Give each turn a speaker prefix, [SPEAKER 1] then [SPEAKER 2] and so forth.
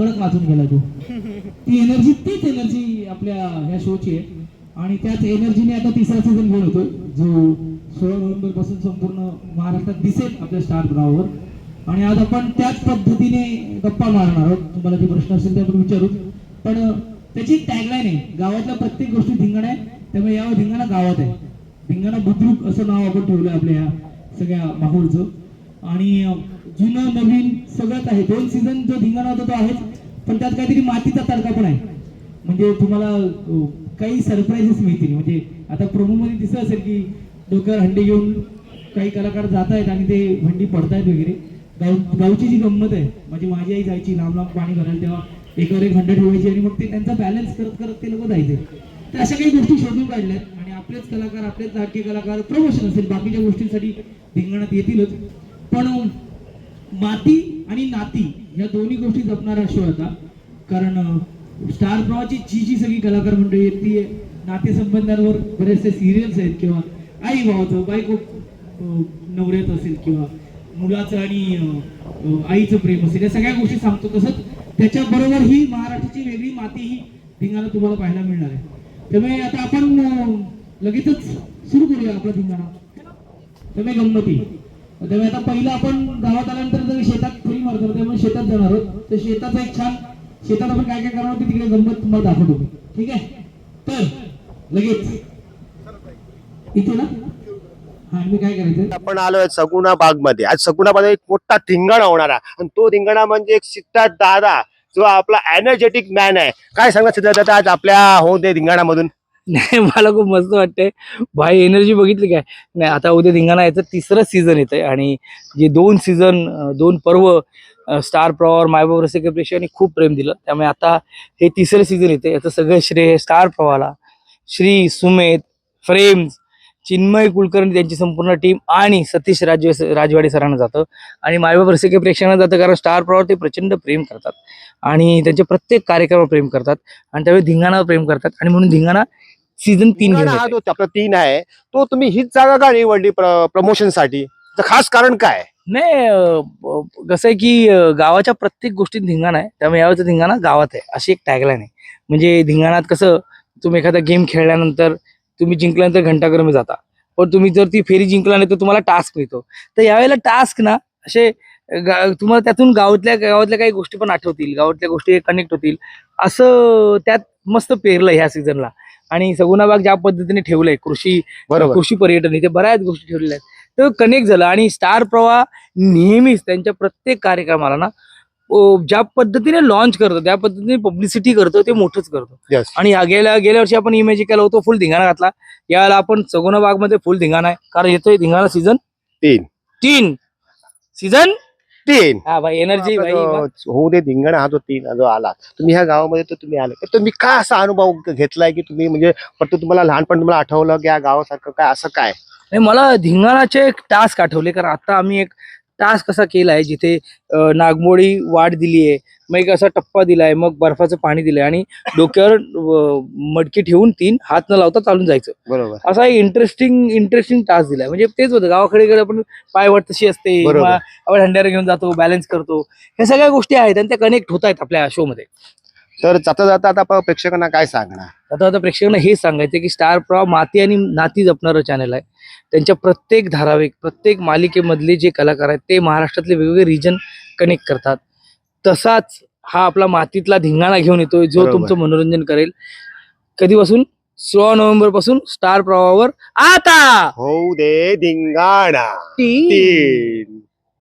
[SPEAKER 1] कडक वाचून गेला तू. ती एनर्जी तीच एनर्जी आपल्या ह्या शोची आहे. आणि त्याच एनर्जीने आता तिसरा सीझन घेऊन होतो जो सोळा नोव्हेंबरपासून संपूर्ण महाराष्ट्रात दिसेल आपल्या स्टार ग्राउंडवर आणि आज आपण त्याच पद्धतीने गप्पा मारणार आहोत. तुम्हाला जे प्रश्न असेल ते आपण विचारू. पण त्याची टॅगलाईन आहे गावातल्या प्रत्येक गोष्टी धिंगाणा आहे. त्यामुळे यावर धिंगाणा गावात आहे. धिंगाणा बुद्रुक असं नाव आपण ठेवलं आपल्या ह्या सगळ्या माहोलचं. आणि जुनं नवीन सगळंच आहे. दोन सीझन जो धिंगाणा होता तो आहेच पण त्यात काहीतरी मातीचा तडका पण आहे. म्हणजे तुम्हाला काही सरप्राईजेस मिळतील. म्हणजे आता प्रोमोमध्ये दिसत असेल की डोक्यावर हंडी घेऊन काही कलाकार जात आहेत आणि ते हंडी पडतायत वगैरे. गाव गावची जी गंमत आहे म्हणजे माझी आई जायची लांब लांब पाणी भरायला तेव्हा एकावर एक हंड ठेवायची आणि मग ते त्यांचा बॅलन्स करत करत ते लोक जायचे. तर अशा काही गोष्टी शोधून काढल्यात आणि आपलेच कलाकार आपलेच नाट्य कलाकार प्रमोशन असेल बाकीच्या गोष्टींसाठी धिंगाणात येतीलच. पण माती आणि नाती या दोन्ही गोष्टी जपणारा शो होता कारण स्टार प्रवाची जी जी सगळी कलाकार मंडळी आहेत ती नातेसंबंधांवर बरेचसे सिरियल्स आहेत किंवा आई भावाचं बायको नवऱ्यात असेल किंवा मुलाचं आणि आईचं प्रेम असेल या सगळ्या गोष्टी सांगतो. तसंच त्याच्याबरोबर ही महाराष्ट्राची वेगळी माती ही धिंगाणा तुम्हाला पाहायला मिळणार आहे. त्यामुळे आता आपण लगेचच सुरू करूया आपला धिंगाणा. त्यामुळे गंमती. त्यामुळे आता पहिलं आपण गावात आल्यानंतर जर शेतात फ्री मारतो त्यामुळे शेतात जाणार आहोत. तर शेताचं एक छान शेतात आपण काय काय करणार होती तिकडे गंमत तुम्हाला दाखवतो. ठीक आहे? तर लगेच. इथे ना? हा मी काय करायचं
[SPEAKER 2] आपण आलोय सगुणा बागमध्ये आज सगुणा एक मोठा धिंगाणा होणार आहे. आणि तो धिंगाणा म्हणजे एक सिद्धार्थ दादा जो आपला एनर्जेटिक मॅन आहे. काय सांगा सिद्धार्थ दादा आज आपल्या हो दे धिंगाणामधून.
[SPEAKER 3] नाही मला खूप मस्त वाटतंय. भाई एनर्जी बघितली काय? नाही आता उद्या धिंगाणा याचं तिसरं सीझन येतं आहे आणि जे दोन सीझन दोन पर्व स्टार प्रवार मायबाब रसिक प्रेक्षकांनी खूप प्रेम दिलं. त्यामुळे आता हे तिसरं सीझन येते याचं सगळं श्रेय स्टार प्रवाला श्री सुमेध फ्रेम्स चिन्मय कुलकर्णी त्यांची संपूर्ण टीम आणि सतीश राज राजवाडी सरांना जातं. आणि मायबाब रसिक प्रेक्षकांना जातं कारण स्टार प्रवार ते प्रचंड प्रेम करतात. आणि त्यांच्या प्रत्येक कार्यक्रमावर प्रेम करतात. आणि त्यावेळी धिंगाणावर प्रेम करतात. आणि म्हणून धिंगाणा सीझन तीन घेऊन
[SPEAKER 2] हा
[SPEAKER 3] येतंय.
[SPEAKER 2] जो आपला तीन आहे तो तुम्ही हीच जागा का निवडली प्रमोशनसाठी त्याचं खास कारण काय?
[SPEAKER 3] नाही अं, ब- कसं आहे की अं, गावाच्या प्रत्येक गोष्टीत धिंगाणा आहे. त्यामुळे यावेळेचा धिंगाणा गावात आहे. अशी एक टॅगलाईन आहे. म्हणजे धिंगाणात कसं तुम्ही एखादा गेम खेळल्यानंतर तुम्ही जिंकल्यानंतर घंटाक्रमी जाता. पण तुम्ही जर ती फेरी जिंकला नाही तर तुम्हाला टास्क मिळतो. तर यावेळेला टास्क ना असे गा- तुम्हाला त्यातून गावातल्या गावातल्या काही गोष्टी पण आठवतील. गावातल्या गोष्टी कनेक्ट होतील. असं त्यात मस्त पेरलं ह्या सीझनला आणि सगुणाबाग ज्या पद्धतीने ठेवलंय कृषी कृषी पर्यटन इथे बऱ्याच गोष्टी ठेवलेल्या आहेत. तर कनेक्ट झालं आणि स्टार प्रवाह नेहमीच त्यांच्या प्रत्येक कार्यक्रमाला ना ज्या पद्धतीने लॉन्च करतो त्या पद्धतीने पब्लिसिटी करतो ते मोठंच करतो. आणि गेल्या गेल्या वर्षी आपण इमेजिक केला होतो फुल धिंगाणा घातला. यावेळेला आपण सगुणा बागमध्ये फुल धिंगाणा आहे. कारण येतोय धिंगाणा सीझन
[SPEAKER 2] तीन.
[SPEAKER 3] तीन. सीझन
[SPEAKER 2] तीन.
[SPEAKER 3] हा भाई एनर्जी भाई
[SPEAKER 2] होऊ दे धिंगाणा हा जो तीन जो आला. तुम्ही ह्या गावामध्ये तर तुम्ही आले. तर तुम्ही काय असा अनुभव घेतलाय की तुम्ही म्हणजे फक्त तुम्हाला लहानपण तुम्हाला आठवलं की या गावासारखं काय असं काय?
[SPEAKER 3] नाही मला धिंगाणाचे एक टास्क आठवले कारण आता आम्ही एक टास्क कसा केलाय जिथे अं, नागमोडी वाट दिली आहे मग एक असा टप्पा दिलाय मग बर्फाचं पाणी दिलंय आणि डोक्यावर मडकी ठेवून तीन हात न लावता चालून जायचं.
[SPEAKER 2] बरोबर.
[SPEAKER 3] असा एक इंटरेस्टिंग इंटरेस्टिंग टास्क दिलाय. म्हणजे तेच होतं. गावाकडे आपण पायवाट तशी असते. आपण हंड्यावर घेऊन जातो बॅलन्स करतो. ह्या सगळ्या गोष्टी आहेत आणि त्या कनेक्ट होत आहेत आपल्या शो मध्ये.
[SPEAKER 2] तर जाता जाता आता आपण प्रेक्षकांना काय सांगणार?
[SPEAKER 3] आता आता प्रेक्षकांना हे सांगायचं की स्टार प्रवाह माती आणि नाती जपणारं चॅनल आहे. त्यांच्या प्रत्येक धारावाहिक प्रत्येक मालिकेमधले जे कलाकार आहेत ते महाराष्ट्रातले वेगवेगळे रिजन कनेक्ट करतात. तसाच हा आपला मातीतला धिंगाणा घेऊन येतोय जो. तुमचं मनोरंजन करेल. कधीपासून? सोळा नोव्हेंबरपासून स्टार प्रवाहावर आता!
[SPEAKER 2] होऊ दे धिंगाणा. तीन.